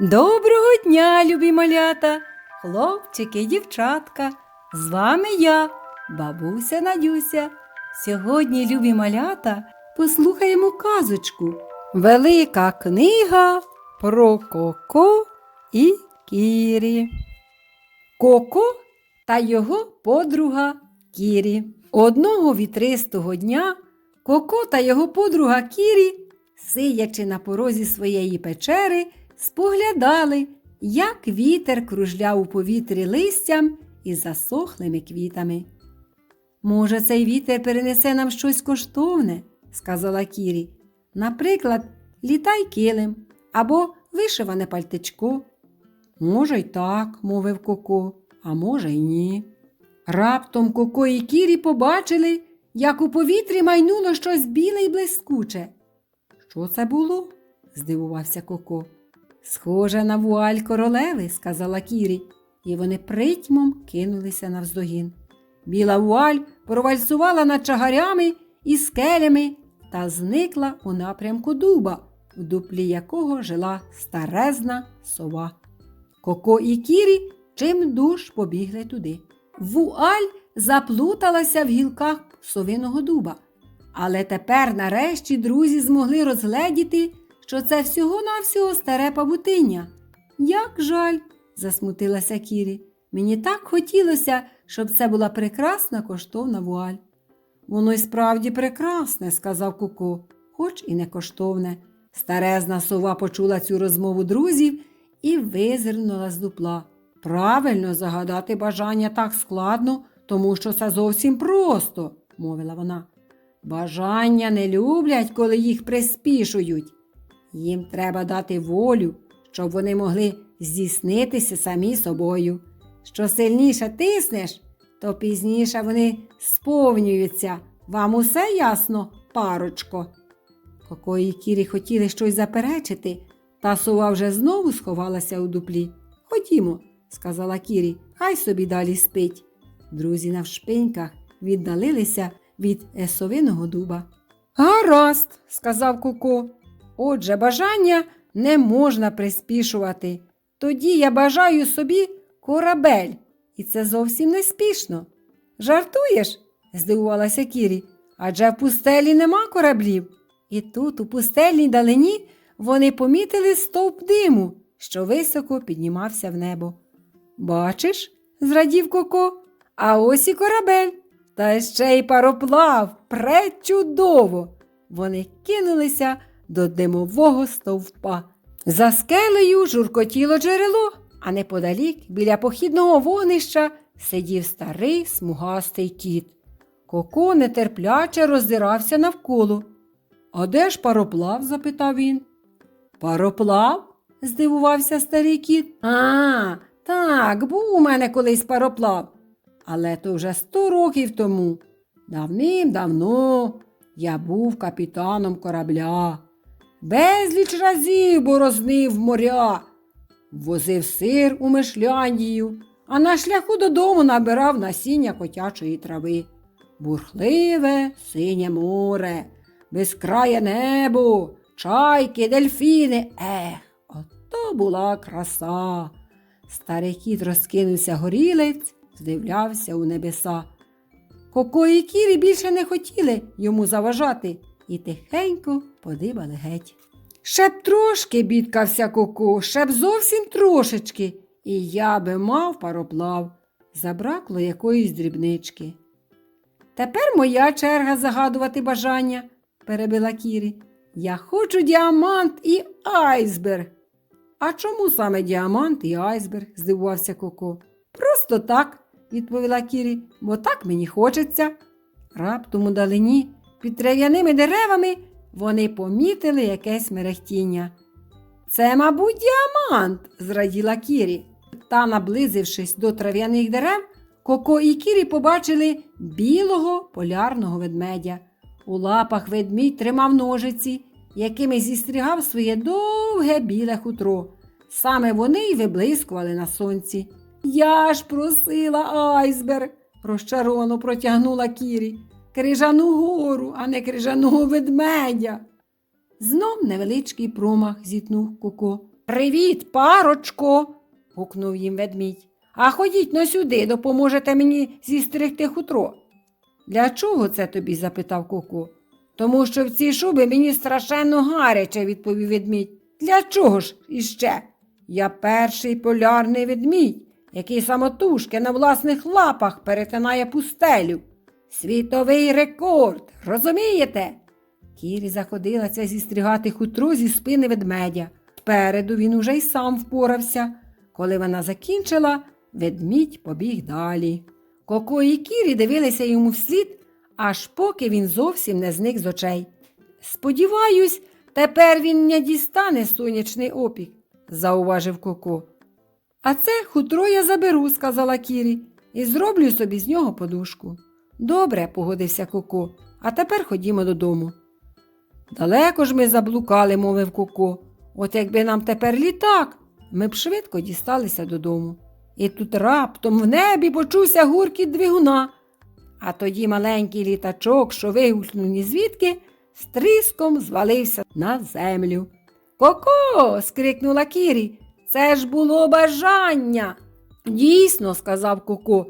Доброго дня, любі малята, хлопчики, і дівчатка. З вами я, бабуся Надюся. Сьогодні, любі малята, послухаємо казочку. Велика книга про Коко і Кірі. Коко та його подруга Кірі. Одного вітристого дня Коко та його подруга Кірі, сидячи на порозі своєї печери, споглядали, як вітер кружляв у повітрі листям і засохлими квітами. Може, цей вітер перенесе нам щось коштовне, сказала Кірі. Наприклад, літай килим або вишиване пальтичко. Може, й так, мовив Коко, а може, й ні. Раптом Коко і Кірі побачили, як у повітрі майнуло щось біле й блискуче. Що це було? здивувався Коко. Схоже на вуаль королеви, сказала Кірі, і вони притьмом кинулися навздогін. Біла вуаль провальсувала над чагарями і скелями та зникла у напрямку дуба, в дуплі якого жила старезна сова. Коко і Кірі чим душ побігли туди. Вуаль заплуталася в гілках совиного дуба. Але тепер, нарешті, друзі змогли розгледіти, що це всього-навсього старе павутиння. Як жаль, засмутилася Кірі. Мені так хотілося, щоб це була прекрасна коштовна вуаль. Воно й справді прекрасне, сказав Коко, хоч і не коштовне. Старезна сова почула цю розмову друзів і визирнула з дупла. Правильно загадати бажання так складно, тому що це зовсім просто, мовила вона. Бажання не люблять, коли їх приспішують. Їм треба дати волю, щоб вони могли здійснитися самі собою. Що сильніше тиснеш, то пізніше вони сповнюються. Вам усе ясно, парочко? Коко і Кірі хотіли щось заперечити, та сова вже знову сховалася у дуплі. Ходімо, сказала Кірі, хай собі далі спить. Друзі навшпиньках віддалилися від есовиного дуба. Гаразд, сказав Коко. Отже, бажання не можна приспішувати. Тоді я бажаю собі корабель, і це зовсім не спішно. Жартуєш? здивувалася Кірі. Адже в пустелі нема кораблів. І тут, у пустельній далині, вони помітили стовп диму, що високо піднімався в небо. Бачиш, зрадів Коко, а ось і корабель. Та ще й пароплав пречудово. Вони кинулися до димового стовпа. За скелею журкотіло джерело, а неподалік біля похідного вогнища сидів старий смугастий кіт. Коко нетерпляче роздирався навколо. А де ж пароплав? запитав він. Пароплав? здивувався старий кіт. А, так, був у мене колись пароплав. Але то вже сто років тому. Давним-давно я був капітаном корабля. Безліч разів борознив моря, возив сир у Мишляндію, а на шляху додому набирав насіння котячої трави. Бурхливе синє море, безкрає небо, чайки, дельфіни. Ех, ото була краса. Старий кіт розкинувся горілець, здивлявся у небеса. Коко і Кірі більше не хотіли йому заважати і тихенько подибали геть. Ще б трошки бідкався Коко, ще б зовсім трошечки, і я би мав пароплав. Забракло якоїсь дрібнички. Тепер моя черга загадувати бажання, перебила Кірі. Я хочу діамант і айсберг. А чому саме діамант і айсберг? здивувався Коко. Просто так, відповіла Кірі, бо так мені хочеться. Раптом у далині, під трав'яними деревами, вони помітили якесь мерехтіння. Це, мабуть, діамант, зраділа Кірі. Та, наблизившись до трав'яних дерев, Коко і Кірі побачили білого полярного ведмедя. У лапах ведмідь тримав ножиці, якими зістрігав своє довге біле хутро. Саме вони й виблискували на сонці. Я ж просила айсберг, розчаровано протягнула Кірі. Крижану гору, а не крижаного ведмедя. Знов невеличкий промах зітнув Коко. Привіт, парочко. гукнув їм ведмідь. А ходіть но сюди, допоможете мені зістерегти хутро. Для чого це тобі? запитав Коко. Тому що в цій шубі мені страшенно гаряче, відповів ведмідь. Для чого ж іще? Я перший полярний ведмідь, який самотужки на власних лапах перетинає пустелю. Світовий рекорд, розумієте? Кірі заходилася зістрігати хутро зі спини ведмедя. Спереду він уже й сам впорався. Коли вона закінчила, ведмідь побіг далі. Коко і Кірі дивилися йому вслід, аж поки він зовсім не зник з очей. Сподіваюсь, тепер він не дістане сонячний опік, зауважив Коко. А це хутро я заберу, сказала Кірі, і зроблю собі з нього подушку. Добре, погодився Коко, а тепер ходімо додому. Далеко ж ми заблукали, мовив Коко. От якби нам тепер літак, ми б швидко дісталися додому. І тут раптом в небі почувся гуркіт двигуна. А тоді маленький літачок, що вигукнув ні звідки, з тріском звалився на землю. Коко. скрикнула Кірі. Це ж було бажання. Дійсно, сказав Коко,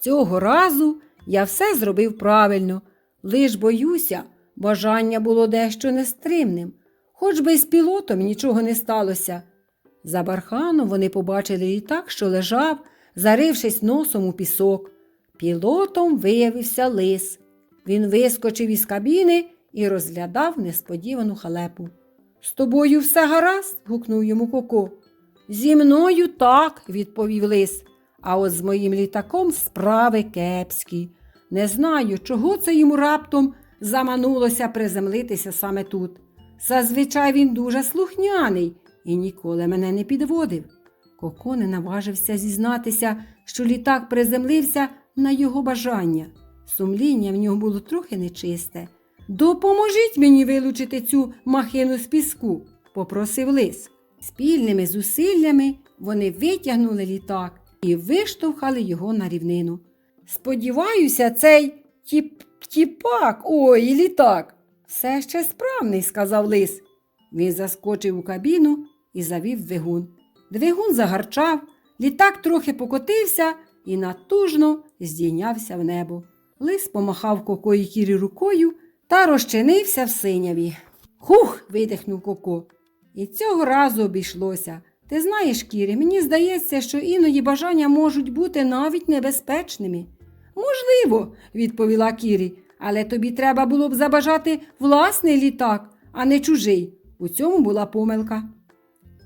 цього разу я все зробив правильно. Лиш боюся, бажання було дещо нестримним, хоч би з пілотом нічого не сталося. За барханом вони побачили літак, що лежав, зарившись носом у пісок. Пілотом виявився лис. Він вискочив із кабіни і розглядав несподівану халепу. З тобою все гаразд? гукнув йому Коко. Зі мною так, відповів лис. А от з моїм літаком справи кепські. Не знаю, чого це йому раптом заманулося приземлитися саме тут. Зазвичай він дуже слухняний і ніколи мене не підводив. Коко не наважився зізнатися, що літак приземлився на його бажання. Сумління в нього було трохи нечисте. Допоможіть мені вилучити цю махину з піску, попросив лис. Спільними зусиллями вони витягнули літак і виштовхали його на рівнину. Сподіваюся, цей тіп... тіпак, ой, літак. Все ще справний, сказав лис. Він заскочив у кабіну і завів двигун. Двигун загарчав, літак трохи покотився і натужно здійнявся в небо. Лис помахав Коко і Кірі рукою та розчинився в синяві. Хух. видихнув Коко. І цього разу обійшлося. Ти знаєш, Кірі, мені здається, що іноді бажання можуть бути навіть небезпечними. Можливо, відповіла Кірі, але тобі треба було б забажати власний літак, а не чужий. У цьому була помилка.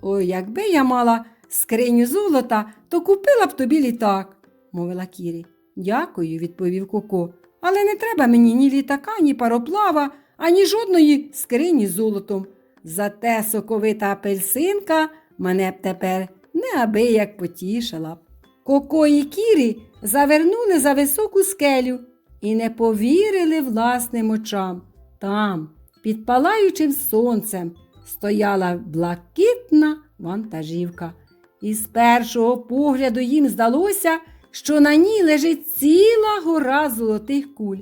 Ой, якби я мала скриню золота, то купила б тобі літак, мовила Кірі. Дякую, відповів Коко. Але не треба мені ні літака, ні пароплава, ані жодної скрині золотом. Зате соковита апельсинка мене б тепер неабияк потішила б. Коко і Кірі завернули за високу скелю і не повірили власним очам. Там, під палаючим сонцем, стояла блакитна вантажівка. І з першого погляду їм здалося, що на ній лежить ціла гора золотих куль.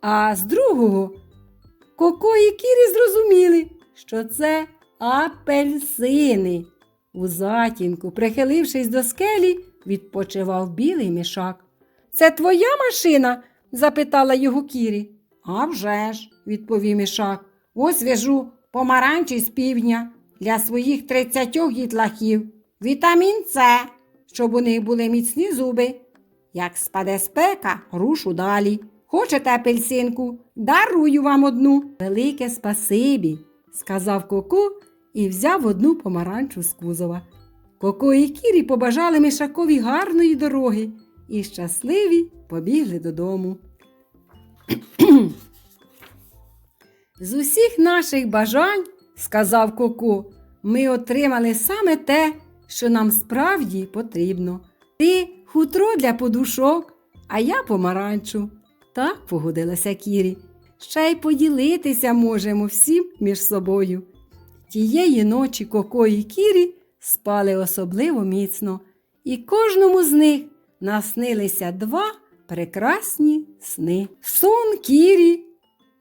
А з другого Коко і Кірі зрозуміли, що це апельсини. У затінку, прихилившись до скелі, відпочивав білий мішак. Це твоя машина? запитала його Кірі. «А вже ж», – відповів мішак. Ось в'яжу помаранчі з півдня для своїх тридцятьох дітлахів. Вітамін С, щоб у них були міцні зуби. Як спаде спека, рушу далі. Хочете апельсинку? Дарую вам одну. Велике спасибі, сказав Коко і взяв одну помаранчу з кузова. Коко і Кірі побажали мішакові гарної дороги і щасливі побігли додому. З усіх наших бажань, сказав Коко, ми отримали саме те, що нам справді потрібно. Ти хутро для подушок, а я помаранчу. Так погодилася Кірі. Ще й поділитися можемо всім між собою. Тієї ночі Коко і Кірі спали особливо міцно, і кожному з них наснилися два прекрасні сни. Сон Кірі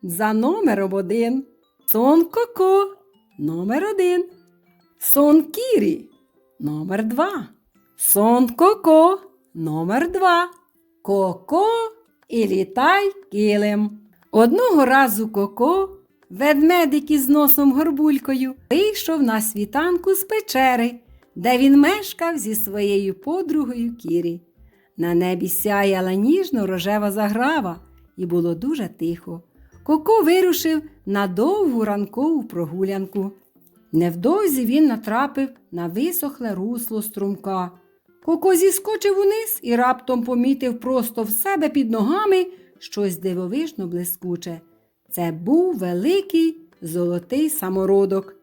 за номером один, сон Коко номер один. Сон Кірі номер два. Сон Коко номер два. Коко і літай килим. Одного разу Коко, ведмедик із носом горбулькою, вийшов на світанку з печери, де він мешкав зі своєю подругою Кірі. На небі сяяла ніжно рожева заграва, і було дуже тихо. Коко вирушив на довгу ранкову прогулянку. Невдовзі він натрапив на висохле русло струмка. Коко зіскочив униз і раптом помітив просто в себе під ногами щось дивовижно блискуче. Це був великий золотий самородок.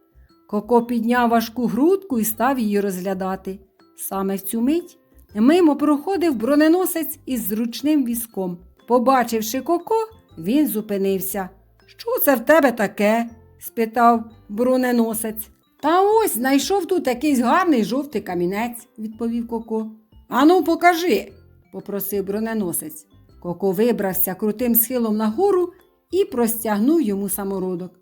Коко підняв важку грудку і став її розглядати. Саме в цю мить мимо проходив броненосець із зручним візком. Побачивши Коко, він зупинився. Що це в тебе таке? спитав броненосець. Та ось знайшов тут якийсь гарний жовтий камінець, відповів Коко. Ану, покажи, попросив броненосець. Коко вибрався крутим схилом нагору і простягнув йому самородок.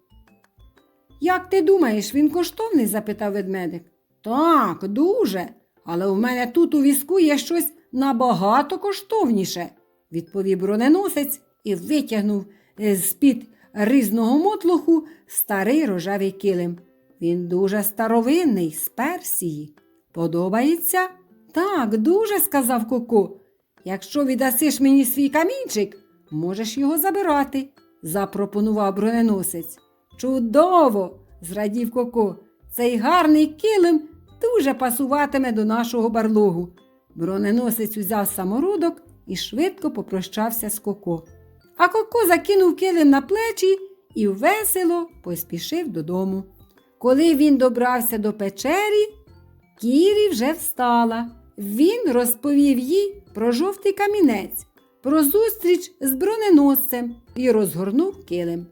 Як ти думаєш, він коштовний? запитав ведмедик. Так, дуже. Але у мене тут у візку є щось набагато коштовніше, відповів броненосець і витягнув е, з-під ризного мотлоху старий рожевий килим. Він дуже старовинний, з Персії. Подобається? Так, дуже, сказав Коко. Якщо віддасиш мені свій камінчик, можеш його забирати, запропонував броненосець. Чудово! зрадів Коко. Цей гарний килим дуже пасуватиме до нашого барлогу. Броненосець узяв самородок і швидко попрощався з Коко. А Коко закинув килим на плечі і весело поспішив додому. Коли він добрався до печері, Кірі вже встала. Він розповів їй про жовтий камінець, про зустріч з броненосцем і розгорнув килим.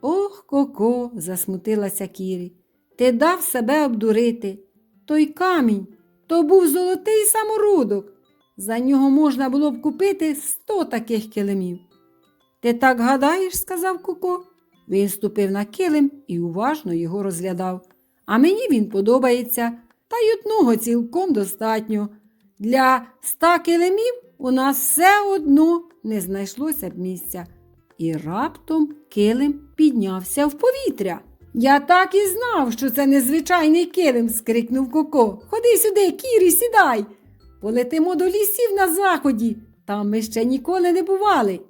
Ох, Коко, засмутилася Кірі. Ти дав себе обдурити. Той камінь то був золотий самородок. За нього можна було б купити сто таких килимів. Ти так гадаєш, сказав Коко. Він ступив на килим і уважно його розглядав. А мені він подобається, та й одного цілком достатньо. Для ста килимів у нас все одно не знайшлося б місця. І раптом килим піднявся в повітря. Я так і знав, що це незвичайний килим, скрикнув Коко. Ходи сюди, Кірі, сідай. Полетимо до лісів на заході. Там ми ще ніколи не бували.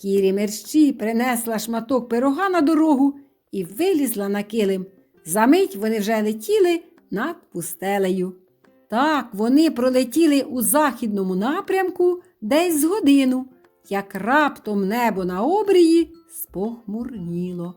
Кірі мерщі принесла шматок пирога на дорогу і вилізла на килим. Замить вони вже летіли над пустелею. Так, вони пролетіли у західному напрямку десь з годину, як раптом небо на обрії спохмурніло.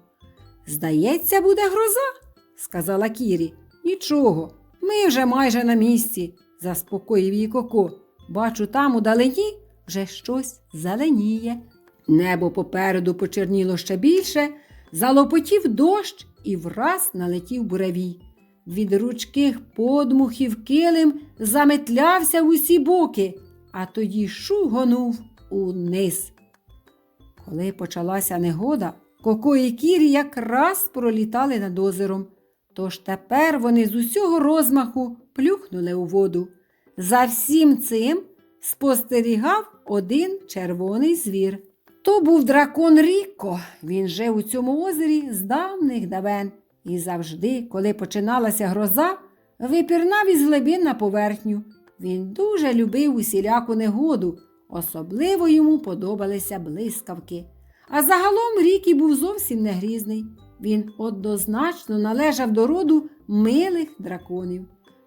Здається, буде гроза, сказала Кірі. Нічого, ми вже майже на місці, заспокоїв її Коко. Бачу, там удалині вже щось зеленіє. Небо попереду почерніло ще більше, залопотів дощ і враз налетів буревій. Від ручких подмухів килим заметлявся в усі боки, а тоді шугонув униз. Коли почалася негода, Коко і Кірі якраз пролітали над озером. Тож тепер вони з усього розмаху плюхнули у воду. За всім цим спостерігав один червоний звір. То був дракон Ріко. Він жив у цьому озері з давних давен і завжди, коли починалася гроза, випірнав із глибин на поверхню. Він дуже любив усіляку негоду, особливо йому подобалися блискавки. А загалом Рікі був зовсім не грізний. Він однозначно належав до роду милих драконів.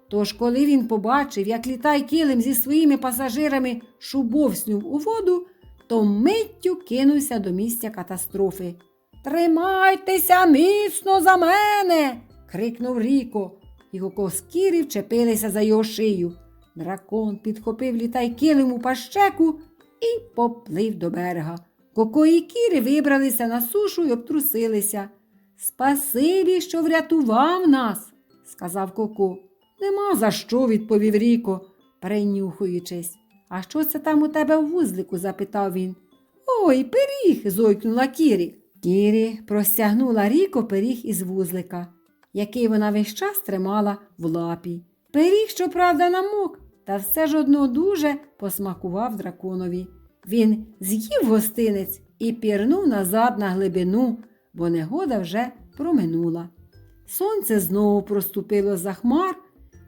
Тож, коли він побачив, як літай килим зі своїми пасажирами шубовснюв у воду, то миттю кинувся до місця катастрофи. Тримайтеся міцно за мене. крикнув Ріко. Його коскіри вчепилися за його шию. Дракон підхопив літай килим у пащеку і поплив до берега. Коко і кіри вибралися на сушу і обтрусилися. Спасибі, що врятував нас, сказав Коко. Нема за що, відповів Ріко, перенюхуючись. А що це там у тебе в вузлику? запитав він. Ой, пиріг. зойкнула Кірі. Кірі простягнула Ріко пиріг із вузлика. який вона весь час тримала в лапі. Пиріг, щоправда, намок, та все ж одно дуже посмакував драконові. Він з'їв гостинець і пірнув назад на глибину, бо негода вже проминула. Сонце знову проступило за хмар.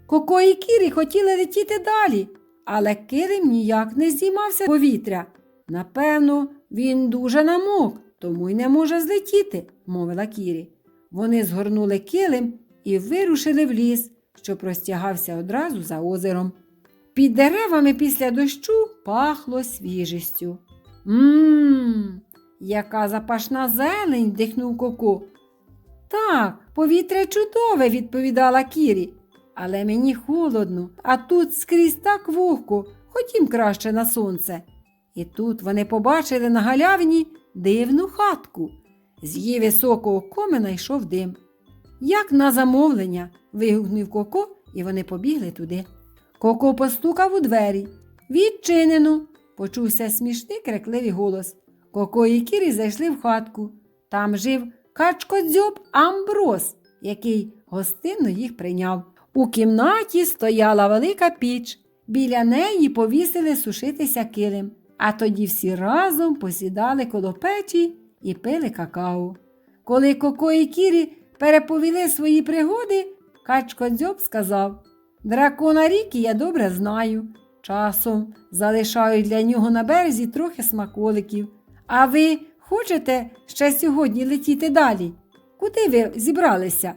Коко і Кірі хотіли летіти далі, але Кирим ніяк не здіймався повітря. Напевно, він дуже намок, тому й не може злетіти, мовила Кірі. Вони згорнули килим і вирушили в ліс, що простягався одразу за озером. Під деревами після дощу пахло свіжістю. Мм, яка запашна зелень, дихнув Коко. Так, повітря чудове, відповідала Кірі. Але мені холодно, а тут скрізь так вогко, ходім краще на сонце. І тут вони побачили на галявині дивну хатку. З її високого комина йшов дим. Як на замовлення, вигукнув Коко, і вони побігли туди. Коко постукав у двері. Відчинено. Почувся смішний крикливий голос. Коко і Кірі зайшли в хатку. Там жив качкодзьоб Амброс, який гостинно їх прийняв. У кімнаті стояла велика піч. Біля неї повісили сушитися килим, а тоді всі разом посідали коло печі і пили какао. Коли Коко і Кірі переповіли свої пригоди, Качко Дзьоб сказав Дракона ріки я добре знаю. Часом залишаю для нього на березі трохи смаколиків. А ви хочете ще сьогодні летіти далі? Куди ви зібралися?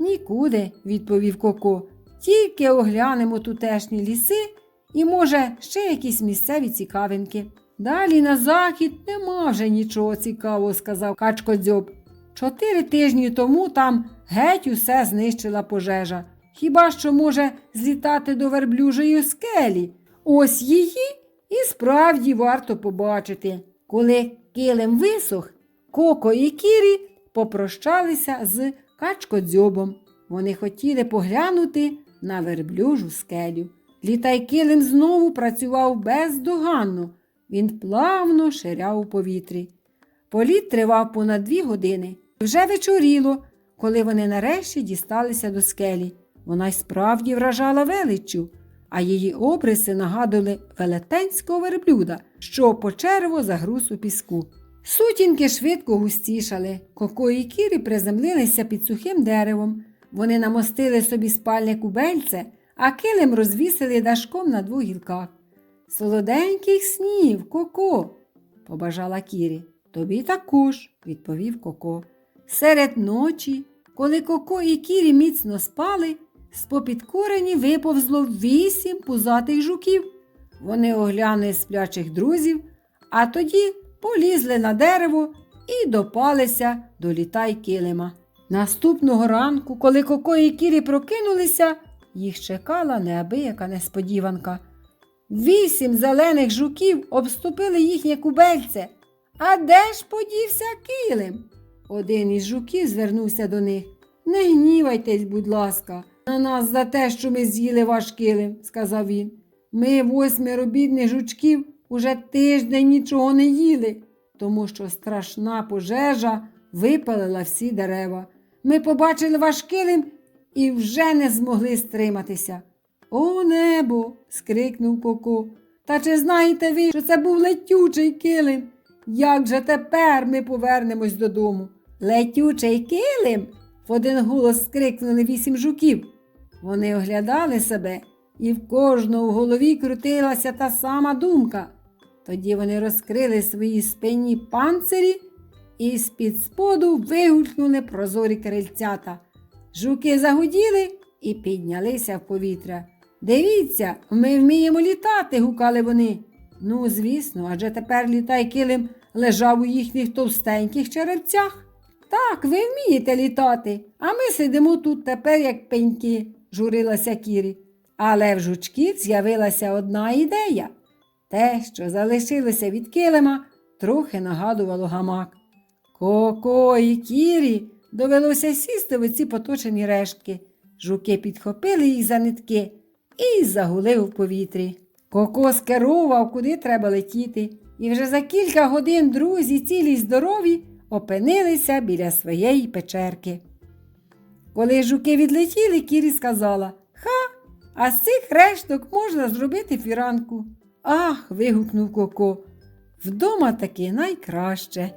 Нікуди, відповів Коко. Тільки оглянемо тутешні ліси і, може, ще якісь місцеві цікавинки. Далі на захід нема вже нічого цікавого, сказав Качко Дзьоб. Чотири тижні тому там геть усе знищила пожежа. Хіба що може злітати до верблюжої скелі? Ось її і справді варто побачити. Коли килим висох, Коко і Кірі попрощалися з качкодзьобом. Вони хотіли поглянути на верблюжу скелю. Літай килим знову працював бездоганно. Він плавно ширяв у повітрі. Політ тривав понад дві години. Вже вечоріло, коли вони нарешті дісталися до скелі. Вона й справді вражала величчю, а її обриси нагадували велетенського верблюда, що почерво загруз у піску. Сутінки швидко густішали. Коко і кірі приземлилися під сухим деревом. Вони намостили собі спальне кубельце, а килим розвісили дашком на двох гілках. Солоденьких снів, Коко, побажала Кірі. Тобі також, відповів Коко. Серед ночі, коли Коко і Кірі міцно спали, з-попід корені виповзло вісім пузатих жуків. Вони оглянули сплячих друзів, а тоді полізли на дерево і допалися до літай килима. Наступного ранку, коли Коко і Кірі прокинулися, їх чекала неабияка несподіванка. Вісім зелених жуків обступили їхнє кубельце. А де ж подівся килим? Один із жуків звернувся до них. Не гнівайтесь, будь ласка, на нас за те, що ми з'їли ваш килим, сказав він. Ми, восьмеро бідних жучків, уже тиждень нічого не їли, тому що страшна пожежа випалила всі дерева. Ми побачили ваш килим і вже не змогли стриматися. О, небо. скрикнув Коко. Та чи знаєте ви, що це був летючий килим? Як же тепер ми повернемось додому? Летючий килим? в один голос скрикнули вісім жуків. Вони оглядали себе, і в кожного в голові крутилася та сама думка. Тоді вони розкрили свої спинні панцирі і з-під споду вигулькнули прозорі крильцята. Жуки загуділи і піднялися в повітря. Дивіться, ми вміємо літати, гукали вони. Ну, звісно, адже тепер літай килим лежав у їхніх товстеньких черевцях. Так, ви вмієте літати, а ми сидимо тут тепер, як пеньки, журилася Кірі. Але в жучків з'явилася одна ідея. Те, що залишилося від килима, трохи нагадувало гамак. Коко і Кірі довелося сісти в оці поточені рештки. Жуки підхопили їх за нитки і загули в повітрі. Коко скерував, куди треба летіти, і вже за кілька годин друзі, цілі й здорові, опинилися біля своєї печерки. Коли жуки відлетіли, Кірі сказала Ха, а з цих решток можна зробити фіранку. Ах. вигукнув Коко. Вдома таки найкраще.